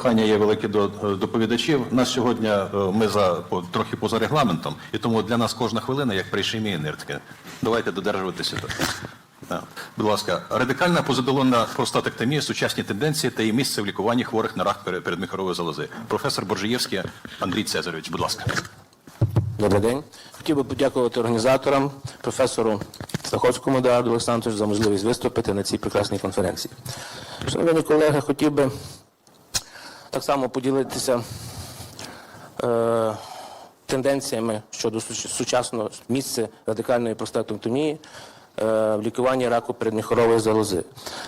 прохання є велике до е, доповідачів. Нас сьогодні е, ми за по, трохи поза регламентом, і тому для нас кожна хвилина як пришимі ниртки. Давайте додержуватися. Будь ласка, радикальна позадолонна простатектомія, сучасні тенденції та її місце в лікуванні хворих на рак пере- передміхорової залози. Професор Боржиєвський Андрій Цезарович, будь ласка. Добрий день. Хотів би подякувати організаторам, професору Стаховському Едуарду Олександровичу за можливість виступити на цій прекрасній конференції. Шановні колеги, хотів би так само поділитися е, тенденціями щодо сучасного місця радикальної простатектомії е, в лікуванні раку передміхорової залози.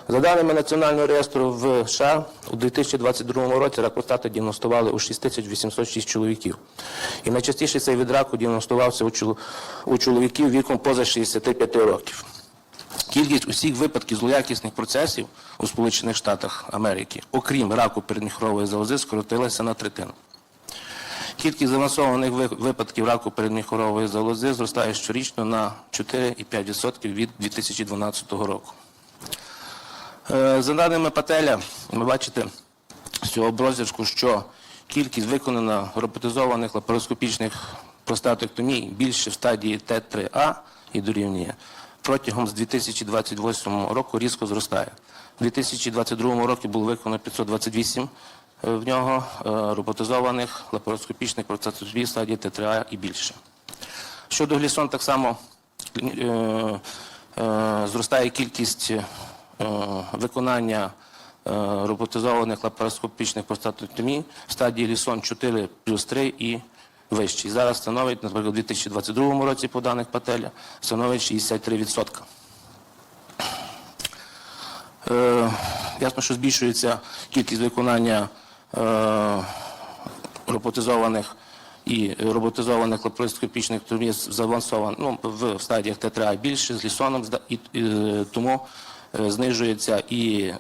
За даними Національного реєстру в США, у 2022 році рак простати діагностували у 6806 чоловіків. І найчастіше цей від раку діагностувався у чол- у чоловіків віком поза 65 років. Кількість усіх випадків злоякісних процесів у Сполучених Штатах Америки, окрім раку передміхорової залози, скоротилася на третину. Кількість заавансованих ви- випадків раку передміхорової залози зростає щорічно на 4,5% від 2012 року. Е, За даними Пателя, ви бачите з цього оброзв'язку, що кількість виконано роботизованих лапароскопічних простатектомій більше в стадії Т3А і дорівнює протягом з 2028 року різко зростає. У 2022 році було виконано 528 е, в нього е, роботизованих лапароскопічних простатектомій в стадії Т3А і більше. Щодо глісон, так само е, е, зростає кількість е, виконання е, роботизованих лапароскопічних простатектомій в стадії лісон 4 плюс 3 і вищий. Зараз становить, наприклад, у 2022 році по даних Пателя, становить 63%. Е, ясно, що збільшується кількість виконання е, роботизованих і роботизованих лапароскопічних томів завансованих ну, в стадіях ТТА більше з лісоном, і, е, тому е, знижується і е,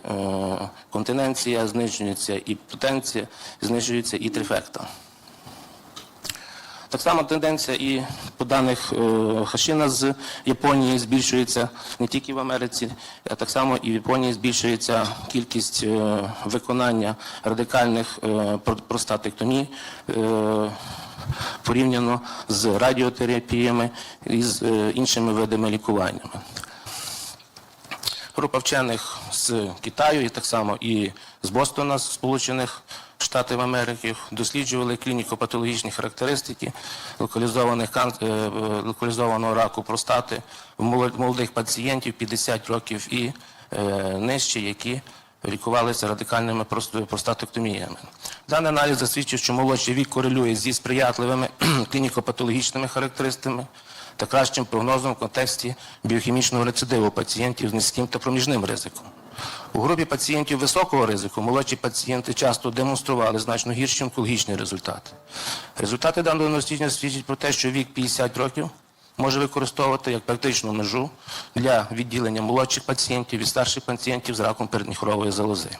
континенція, знижується і потенція, знижується і трифекта. Так само тенденція і по даних е, Хашина з Японії збільшується не тільки в Америці, а так само і в Японії збільшується кількість е, виконання радикальних е, простатектомій порівняно з радіотерапіями і з іншими видами лікуваннями. Група вчених з Китаю і так само і з Бостона, з Сполучених Штатів Америки, досліджували клініко-патологічні характеристики локалізованих е, е, локалізованого раку простати в молодих пацієнтів 50 років і е, нижче, які лікувалися радикальними прост- простатектоміями. Даний аналіз засвідчив, що молодший вік корелює зі сприятливими клініко-патологічними характеристиками та кращим прогнозом в контексті біохімічного рецидиву пацієнтів з низьким та проміжним ризиком. У групі пацієнтів високого ризику молодші пацієнти часто демонстрували значно гірші онкологічні результати. Результати даного дослідження свідчать про те, що вік 50 років може використовувати як практичну межу для відділення молодших пацієнтів від старших пацієнтів з раком передміхорової залози.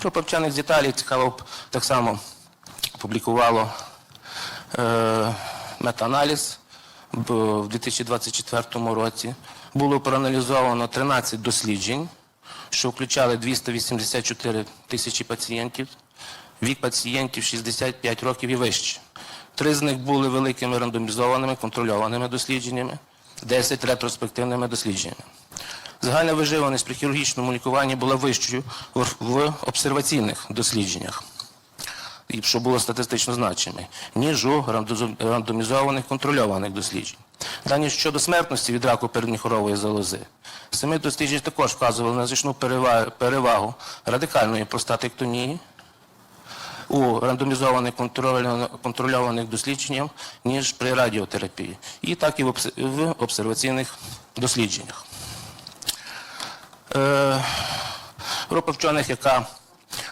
Група вчених з Італії цікаво так само публікувало е, метааналіз в 2024 році. Було проаналізовано 13 досліджень, що включали 284 тисячі пацієнтів. Вік пацієнтів 65 років і вище. Три з них були великими рандомізованими контрольованими дослідженнями, 10 ретроспективними дослідженнями. Загальна виживаність при хірургічному лікуванні була вищою в- обсерваційних дослідженнях що було статистично значими, ніж у рандомізованих контрольованих досліджень. Дані щодо смертності від раку передміхорової залози. Самі дослідження також вказували на значну перевагу радикальної простатектомії у рандомізованих контрольованих- дослідженнях, ніж при радіотерапії, і так і в обсерваційних дослідженнях. Е, Група вчених, яка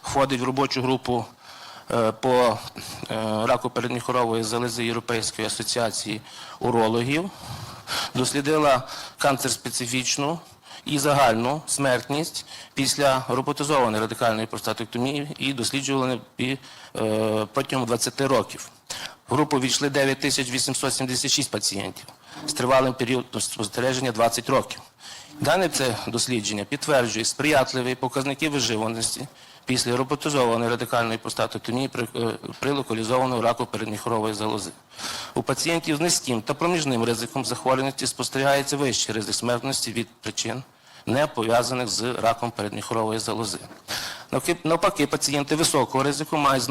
входить в робочу групу е, по е, раку передміхорової залози Європейської асоціації урологів, дослідила канцер-специфічну і загальну смертність після роботизованої радикальної простатектомії і досліджували е, протягом 20 років. В групу війшли 9876 пацієнтів з тривалим періодом спостереження 20 років. Дане це дослідження підтверджує сприятливі показники виживаності після роботизованої радикальної простатектомії при, е, при локалізованому раку передміхорової залози. У пацієнтів з низьким та проміжним ризиком захворюваності спостерігається вищий ризик смертності від причин, не пов'язаних з раком передміхорової залози. Навпаки, пацієнти високого ризику мають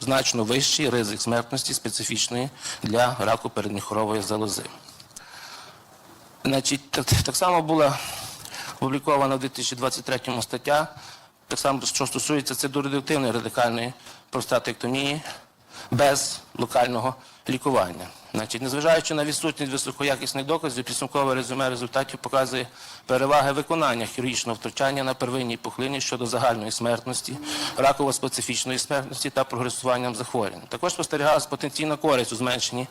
значно вищий ризик смертності специфічної для раку передміхорової залози. Значить, так, так само була опублікована в 2023 стаття, так само, що стосується цидоредуктивної радикальної простатектомії без локального лікування. Значить, незважаючи на відсутність високоякісних доказів, підсумкове резюме результатів показує переваги виконання хірургічного втручання на первинній пухлині щодо загальної смертності, раково-специфічної смертності та прогресуванням захворювань. Також спостерігалась потенційна користь у зменшенні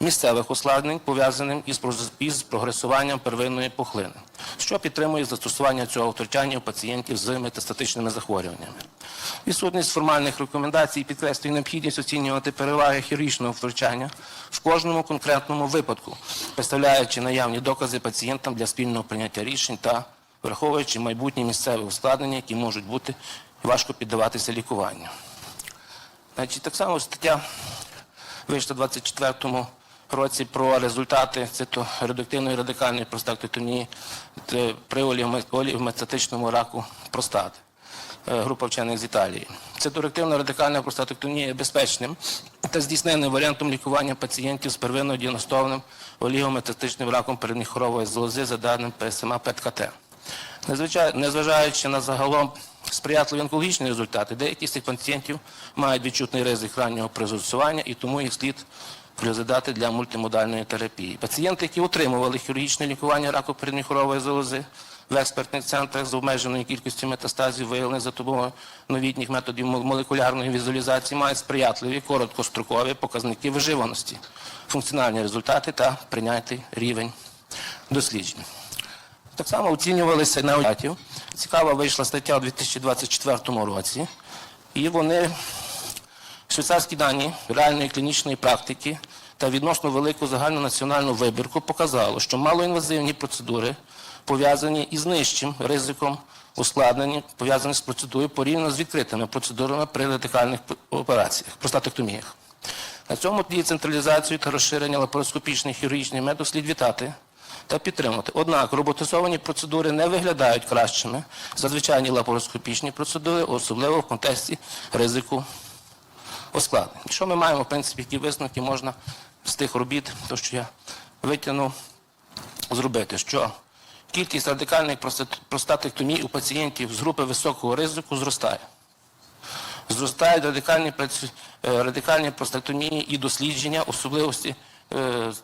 місцевих ускладнень, пов'язаним із, із прогресуванням первинної пухлини, що підтримує застосування цього втручання у пацієнтів з метастатичними захворюваннями. Відсутність формальних рекомендацій підкреслює необхідність оцінювати переваги хірургічного втручання в кожному конкретному випадку, представляючи наявні докази пацієнтам для спільного прийняття рішень та враховуючи майбутні місцеві ускладнення, які можуть бути важко піддаватися лікуванню. Значить, так само стаття вийшла 24-му році про результати циторедуктивної радикальної простатектомії т- при оліомецетичному раку простати. Е, Група вчених з Італії. Циторедуктивна радикальна простатектомія є безпечним та здійсненним варіантом лікування пацієнтів з первинно діагностованим олігометастичним раком передміхорової залози за даним ПСМА ПЕТ-КТ. Незважаючи на загалом сприятливі онкологічні результати, деякі з цих пацієнтів мають відчутний ризик раннього призусування і тому їх слід розглядати для мультимодальної терапії. Пацієнти, які отримували хірургічне лікування раку передміхорової залози в експертних центрах з обмеженою кількістю метастазів, виявлених за допомогою новітніх методів мол- молекулярної візуалізації, мають сприятливі короткострокові показники виживаності, функціональні результати та прийнятий рівень досліджень. Так само оцінювалися на. Цікава вийшла стаття у 2024 році, і вони швейцарські дані реальної клінічної практики та відносно велику загальнонаціональну вибірку показало, що малоінвазивні процедури пов'язані із нижчим ризиком ускладнень, пов'язані з процедурою порівняно з відкритими процедурами при радикальних операціях, простатектоміях. На цьому тлі централізацію та розширення лапароскопічних хірургічних методів слід вітати та підтримувати. Однак роботизовані процедури не виглядають кращими за звичайні лапароскопічні процедури, особливо в контексті ризику ускладнень. Що ми маємо, в принципі, які висновки можна з тих робіт, то що я витягнув, зробити, що кількість радикальних простат- простатектомій у пацієнтів з групи високого ризику зростає. Зростають радикальні, е, радикальні простатомії і дослідження, особливості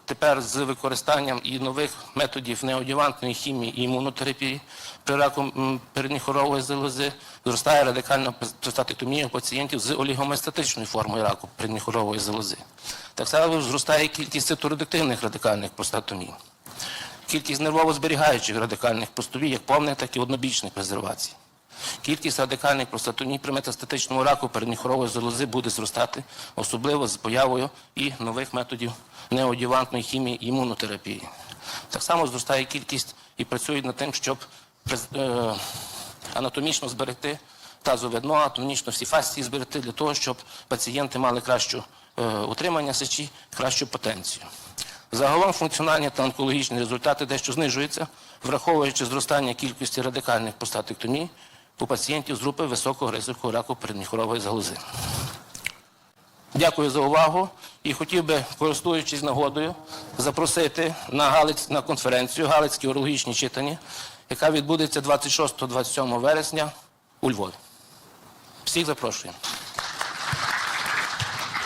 тепер з використанням і нових методів неодівантної хімії і імунотерапії при раку м, передніх залози. Зростає радикальна простатектомія у пацієнтів з олігоместатичною формою раку передніх залози. Так само зростає кількість циторедуктивних радикальних простатомій. Кількість нервово-зберігаючих радикальних простовій, як повних, так і однобічних презервацій. Кількість радикальних простатоній при метастатичному раку передміхорової залози буде зростати, особливо з появою і нових методів неодівантної хімії і імунотерапії. Так само зростає кількість і працюють над тим, щоб е, анатомічно зберегти тазове дно, анатомічно всі фасції зберегти для того, щоб пацієнти мали кращу е, утримання сечі, кращу потенцію. Загалом функціональні та онкологічні результати дещо знижуються, враховуючи зростання кількості радикальних простатектомій у пацієнтів з групи високого ризику раку передміхорової залози. Дякую за увагу і хотів би, користуючись нагодою, запросити на, Галиць, на конференцію Галицькі урологічні читання, яка відбудеться 26-27 вересня у Львові. Всіх запрошуємо.